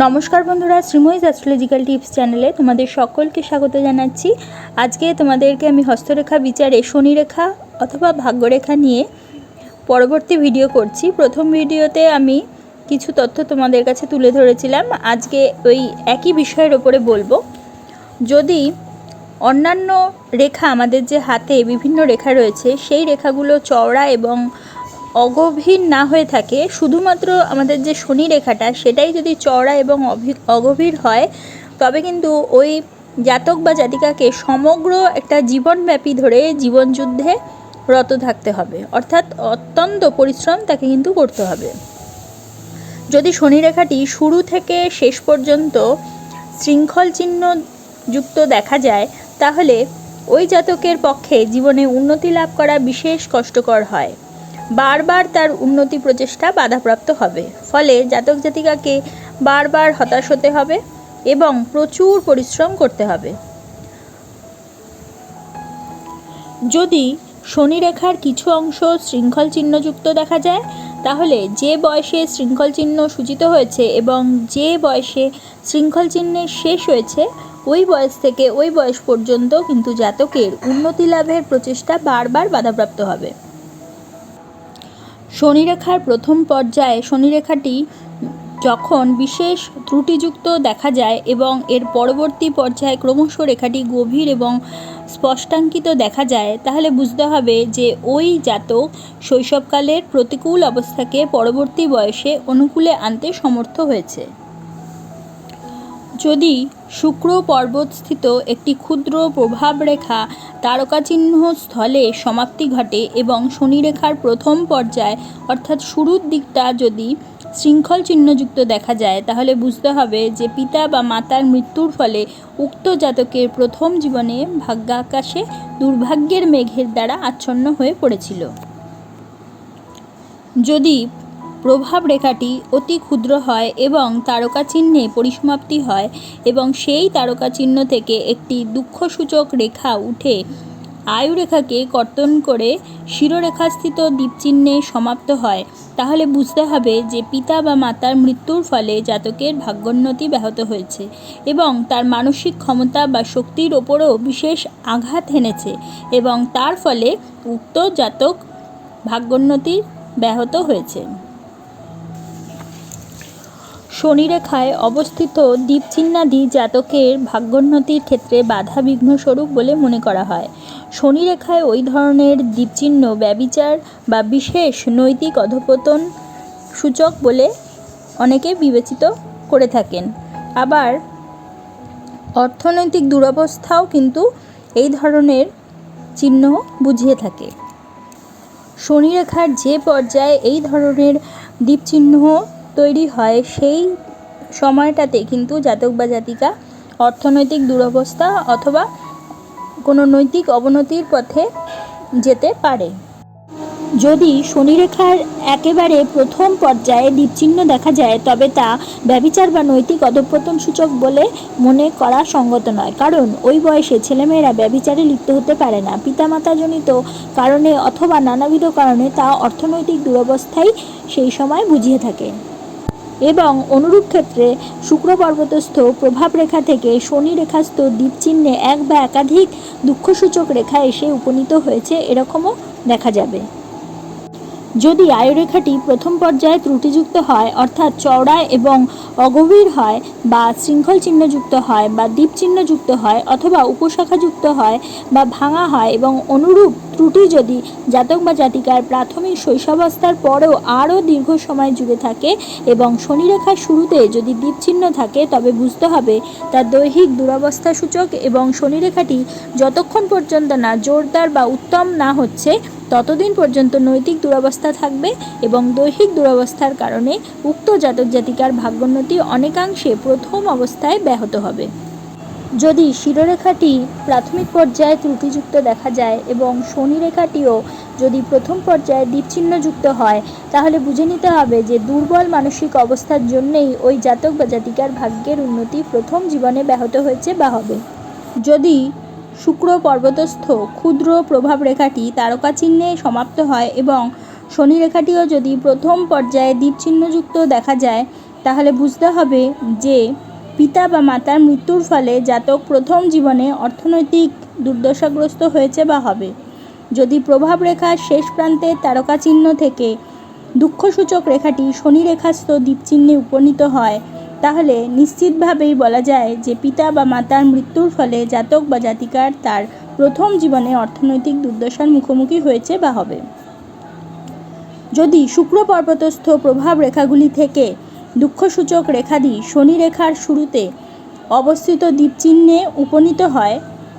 নমস্কার বন্ধুরা, শ্রীময়ীজ astrological tips চ্যানেলে তোমাদের সকলকে স্বাগত জানাচ্ছি। আজকে তোমাদেরকে আমি হস্তরেখা বিচারে শনিরেখা অথবা ভাগ্যরেখা নিয়ে পরবর্তী ভিডিও করছি। প্রথম ভিডিওতে আমি কিছু তথ্য তোমাদের কাছে তুলে ধরেছিলাম। আজকে ওই একই বিষয়ের ওপরে বলব। যদি অন্যান্য রেখা আমাদের যে হাতে বিভিন্ন রেখা রয়েছে, সেই রেখাগুলো চওড়া এবং অগভীর না হয়ে থাকে, শুধুমাত্র আমাদের যে শনি রেখাটা সেটাই যদি চওড়া এবং অগভীর হয়, তবে কিন্তু ওই জাতক বা জাতিকাকে সমগ্র একটা জীবনব্যাপী ধরে জীবনযুদ্ধে রত থাকতে হবে। অর্থাৎ অত্যন্ত পরিশ্রম তাকে কিন্তু করতে হবে। যদি শনি রেখাটি শুরু থেকে শেষ পর্যন্ত শৃঙ্খল চিহ্ন যুক্ত দেখা যায়, তাহলে ওই জাতকের পক্ষে জীবনে উন্নতি লাভ করা বিশেষ কষ্টকর হয়। বারবার তার উন্নতি প্রচেষ্টা বাধাপ্রাপ্ত হবে। ফলে জাতক জাতিকাকে বারবার হতাশ হতে হবে এবং প্রচুর পরিশ্রম করতে হবে। যদি শনি রেখার কিছু অংশ শৃঙ্খল চিহ্নযুক্ত দেখা যায়, তাহলে যে বয়সে শৃঙ্খল চিহ্ন সূচিত হয়েছে এবং যে বয়সে শৃঙ্খল চিহ্নের শেষ হয়েছে, ওই বয়স থেকে ওই বয়স পর্যন্ত কিন্তু জাতকের উন্নতি লাভের প্রচেষ্টা বারবার বাধাপ্রাপ্ত হবে। শনিরেখার প্রথম পর্যায়ে শনিরেখাটি যখন বিশেষ ত্রুটিযুক্ত দেখা যায় এবং এর পরবর্তী পর্যায়ে ক্রমশ রেখাটি গভীর এবং স্পষ্টাঙ্কিত দেখা যায়, তাহলে বুঝতে হবে যে ওই জাতক শৈশবকালের প্রতিকূল অবস্থাকে পরবর্তী বয়সে অনুকূলে আনতে সমর্থ হয়েছে। যদি শুক্র পর্বতস্থিত একটি ক্ষুদ্র প্রভাব রেখা তারকাচিহ্ন স্থলে সমাপ্তি ঘটে এবং শনিরেখার প্রথম পর্যায় অর্থাৎ শুরুর দিকটা যদি শৃঙ্খল চিহ্নযুক্ত দেখা যায়, তাহলে বুঝতে হবে যে পিতা বা মাতার মৃত্যুর ফলে উক্ত জাতকের প্রথম জীবনে ভাগ্যাকাশে দুর্ভাগ্যের মেঘের দ্বারা আচ্ছন্ন হয়ে পড়েছিল। যদি প্রভাব রেখাটি অতি ক্ষুদ্র হয় এবং তারকা চিহ্নে পরিসমাপ্তি হয় এবং সেই তারকা চিহ্ন থেকে একটি দুঃখসূচক রেখা উঠে। আয়ুরেখাকে কর্তন করে শিরোরেখাস্থিত দ্বীপচিহ্নে সমাপ্ত হয়। তাহলে বুঝতে হবে যে পিতা বা মাতার মৃত্যুর ফলে জাতকের ভাগ্যোন্নতি ব্যাহত হয়েছে এবং তার মানসিক ক্ষমতা বা শক্তির ওপরও বিশেষ আঘাত হেনেছে এবং তার ফলে উক্ত জাতক ভাগ্যোন্নতি ব্যাহত হয়েছে। শনিরেখায় অবস্থিত দ্বীপচিহ্নাদি জাতকের ভাগ্যোন্নতির ক্ষেত্রে বাধা বিঘ্ন স্বরূপ বলে মনে করা হয়। শনিরেখায় ওই ধরনের দ্বীপচিহ্ন ব্যবিচার বা বিশেষ নৈতিক অধপতন সূচক বলে অনেকে বিবেচিত করে থাকেন। আবার অর্থনৈতিক দুরবস্থাও কিন্তু এই ধরনের চিহ্ন বুঝিয়ে থাকে। শনিরেখার যে পর্যায়ে এই ধরনের দ্বীপচিহ্ন তৈরি হয়, সেই সময়টাতে কিন্তু জাতক বা জাতিকা অর্থনৈতিক দুরবস্থা অথবা কোনো নৈতিক অবনতির পথে যেতে পারে। যদি শনিরেখার একেবারে প্রথম পর্যায়ে দ্বীপচিহ্ন দেখা যায়, তবে তা ব্যবিচার বা নৈতিক অধঃপতন সূচক বলে মনে করা সঙ্গত নয়। কারণ ওই বয়সে ছেলেমেয়েরা ব্যবিচারে লিপ্ত হতে পারে না। পিতামাতাজনিত কারণে অথবা নানাবিধ কারণে তা অর্থনৈতিক দুরবস্থাই সেই সময় বুঝিয়ে থাকে। এবং অনুরূপ ক্ষেত্রে শুক্র পর্বতস্থ প্রভাব রেখা থেকে শনি রেখাস্থ দ্বীপচিহ্নে এক বা একাধিক দুঃখসূচক রেখা এসে উপনীত হয়েছে, এরকমও দেখা যাবে। যদি আয়ুরেখাটি প্রথম পর্যায়ে ত্রুটিযুক্ত হয়, অর্থাৎ চওড়া এবং অগভীর হয় বা শৃঙ্খল চিহ্নযুক্ত হয় বা দ্বীপ চিহ্নযুক্ত হয় অথবা উপশাখাযুক্ত হয় বা ভাঙা হয় এবং অনুরূপ ত্রুটি যদি জাতক বা জাতিকার প্রাথমিক শৈশবাবস্থার পরেও আরও দীর্ঘ সময় জুড়ে থাকে এবং শনিরেখার শুরুতে যদি দ্বীপচিহ্ন থাকে, তবে বুঝতে হবে তার দৈহিক দুরবস্থা সূচক এবং শনিরেখাটি যতক্ষণ পর্যন্ত না জোরদার বা উত্তম না হচ্ছে ততদিন পর্যন্ত নৈতিক দুরবস্থা থাকবে এবং দৈহিক দুরবস্থার কারণে উক্ত জাতক জাতিকার ভাগ্যোন্নতি অনেকাংশে প্রথম অবস্থায় ব্যাহত হবে। যদি শিরোরেখাটি প্রাথমিক পর্যায়ে ত্রুটিযুক্ত দেখা যায় এবং শনিরেখাটিও যদি প্রথম পর্যায়ে দ্বীপচিহ্নযুক্ত হয়, তাহলে বুঝে নিতে হবে যে দুর্বল মানসিক অবস্থার জন্যেই ওই জাতক বা জাতিকার ভাগ্যের উন্নতি প্রথম জীবনে ব্যাহত হয়েছে বা হবে। যদি শুক্র পর্বতস্থ ক্ষুদ্র প্রভাব রেখাটি তারকা চিহ্নে সমাপ্ত হয় এবং শনি রেখাটিও যদি প্রথম পর্যায়ে দ্বীপচিহ্নযুক্ত দেখা যায়, তাহলে বুঝতে হবে যে পিতা বা মাতার মৃত্যুর ফলে জাতক প্রথম জীবনে অর্থনৈতিক দুর্দশাগ্রস্ত হয়েছে বা হবে। যদি প্রভাব রেখার শেষ প্রান্তে তারকা চিহ্ন থেকে দুঃখসূচক রেখাটি শনি রেখাস্থ দ্বীপচিহ্নে উপনীত হয় তাহলে নিশ্চিতভাবেই বলা যায় যে পিতা বা মাতার মৃত্যুর ফলে জাতক বা জাতিকার তার প্রথম জীবনে অর্থনৈতিক দুর্দশার মুখোমুখি হয়েছে বা হবে। যদি শুক্র পর্বতস্থ প্রভাব রেখাগুলি থেকে দুঃখসূচক রেখাদি শনি রেখার শুরুতে অবস্থিত দ্বীপচিহ্নে উপনীত হয়,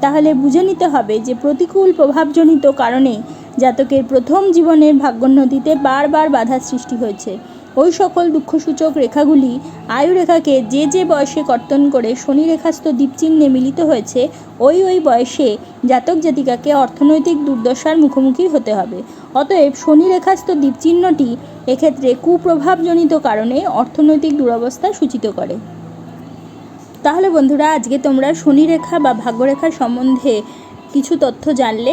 তাহলে বুঝে নিতে হবে যে প্রতিকূল প্রভাবজনিত কারণে জাতকের প্রথম জীবনের ভাগ্যোন্নতিতে বারবার বাধার সৃষ্টি হয়েছে। ওই সকল দুঃখসূচক রেখাগুলি আয়ু রেখাকে যে যে বয়সে কর্তন করে শনি রেখাস্থ দ্বীপচিহ্নে মিলিত হয়েছে, ওই ওই বয়সে জাতক জাতিকাকে অর্থনৈতিক দুর্দশার মুখোমুখি হতে হবে। অতএব শনি রেখাস্থ দ্বীপচিহ্নটি এক্ষেত্রে কুপ্রভাবজনিত কারণে অর্থনৈতিক দুরবস্থা সূচিত করে। তাহলে বন্ধুরা, আজকে তোমরা শনি রেখা বা ভাগ্যরেখার সম্বন্ধে কিছু তথ্য জানলে?